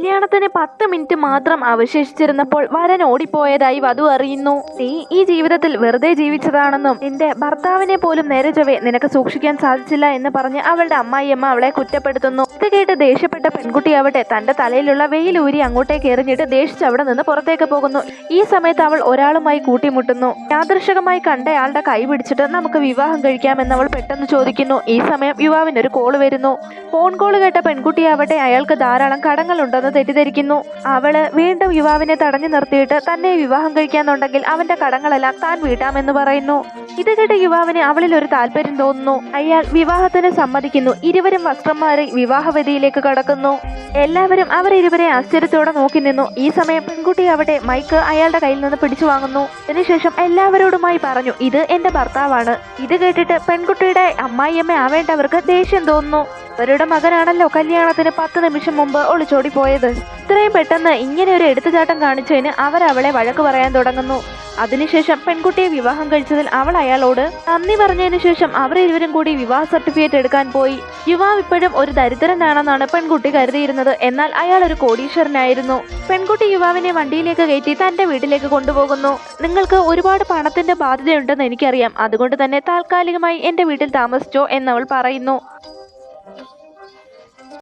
കല്യാണത്തിന് പത്ത് മിനിറ്റ് മാത്രം അവശേഷിച്ചിരുന്നപ്പോൾ വരൻ ഓടിപ്പോയതായി വധു അറിയുന്നു. നീ ഈ ജീവിതത്തിൽ വെറുതെ ജീവിച്ചതാണെന്നും നിന്റെ ഭർത്താവിനെ പോലും നേരെ നിനക്ക് സൂക്ഷിക്കാൻ സാധിച്ചില്ല എന്ന് പറഞ്ഞ് അവളുടെ അമ്മായിയമ്മ അവളെ കുറ്റപ്പെടുത്തുന്നു. ഇത് കേട്ട് ദേഷ്യപ്പെട്ട പെൺകുട്ടി ആവട്ടെ തന്റെ തലയിലുള്ള വെയിൽ ഊരി അങ്ങോട്ടേക്ക് എറിഞ്ഞിട്ട് ദേഷിച്ച് അവിടെ നിന്ന് പുറത്തേക്ക് പോകുന്നു. ഈ സമയത്ത് അവൾ ഒരാളുമായി കൂട്ടിമുട്ടുന്നു. യാദൃശകമായി കണ്ടയാളുടെ കൈ പിടിച്ചിട്ട് നമുക്ക് വിവാഹം കഴിക്കാമെന്ന് അവൾ പെട്ടെന്ന് ചോദിക്കുന്നു. ഈ സമയം യുവാവിന് ഒരു കോൾ വരുന്നു. ഫോൺ കോൾ കേട്ട പെൺകുട്ടിയാവട്ടെ അയാൾക്ക് ധാരാളം കടങ്ങളുണ്ടെന്ന് തെറ്റിദ്ധരിക്കുന്നു. അവൾ വീണ്ടും യുവാവിനെ തടഞ്ഞു നിർത്തിയിട്ട് തന്നെ വിവാഹം കഴിക്കാന്നുണ്ടെങ്കിൽ അവന്റെ കടങ്ങളെല്ലാം താൻ വീട്ടാമെന്ന് പറയുന്നു. ഇത് കേട്ട് യുവാവിന് അവളിൽ ഒരു താല്പര്യം തോന്നുന്നു. അയാൾ വിവാഹത്തിന് സമ്മതിക്കുന്നു. ഇരുവരും വസ്ത്രം മാറി വിവാഹവേദിയിലേക്ക് കടക്കുന്നു. എല്ലാവരും അവർ ഇരുവരെ ആശ്ചര്യത്തോടെ നോക്കി നിന്നു. ഈ സമയം പെൺകുട്ടി അവിടെ മൈക്ക് അയാളുടെ കയ്യിൽ നിന്ന് പിടിച്ചു വാങ്ങുന്നു. അതിനുശേഷം എല്ലാവരോടുമായി പറഞ്ഞു ഇത് എന്റെ ഭർത്താവാണ്. ഇത് കേട്ടിട്ട് പെൺകുട്ടിയുടെ അമ്മായിയമ്മ ആവേണ്ടവർക്ക് ദേഷ്യം തോന്നുന്നു. അവരുടെ മകനാണല്ലോ കല്യാണത്തിന് പത്ത് നിമിഷം മുമ്പ് ഒളിച്ചോടി പോയത് ഇത്രയും പെട്ടെന്ന് ഇങ്ങനെ ഒരു എടുത്തുചാട്ടം കാണിച്ചതിന് അവർ അവളെ വഴക്ക് പറയാൻ തുടങ്ങുന്നു. അതിനുശേഷം പെൺകുട്ടിയെ വിവാഹം കഴിച്ചതിൽ അവൾ അയാളോട് നന്ദി പറഞ്ഞതിനു ശേഷം അവർ ഇരുവരും കൂടി വിവാഹ സർട്ടിഫിക്കറ്റ് എടുക്കാൻ പോയി. യുവാവ് ഇപ്പോഴും ഒരു ദരിദ്രനാണെന്നാണ് പെൺകുട്ടി കരുതിയിരുന്നത്. എന്നാൽ അയാൾ ഒരു കോടീശ്വരനായിരുന്നു. പെൺകുട്ടി യുവാവിനെ വണ്ടിയിലേക്ക് കയറ്റി തന്റെ വീട്ടിലേക്ക് കൊണ്ടുപോകുന്നു. നിങ്ങൾക്ക് ഒരുപാട് പണത്തിന്റെ ബാധ്യതയുണ്ടെന്ന് എനിക്കറിയാം. അതുകൊണ്ട് തന്നെ താൽക്കാലികമായി എന്റെ വീട്ടിൽ താമസിച്ചോ എന്നവൾ പറയുന്നു.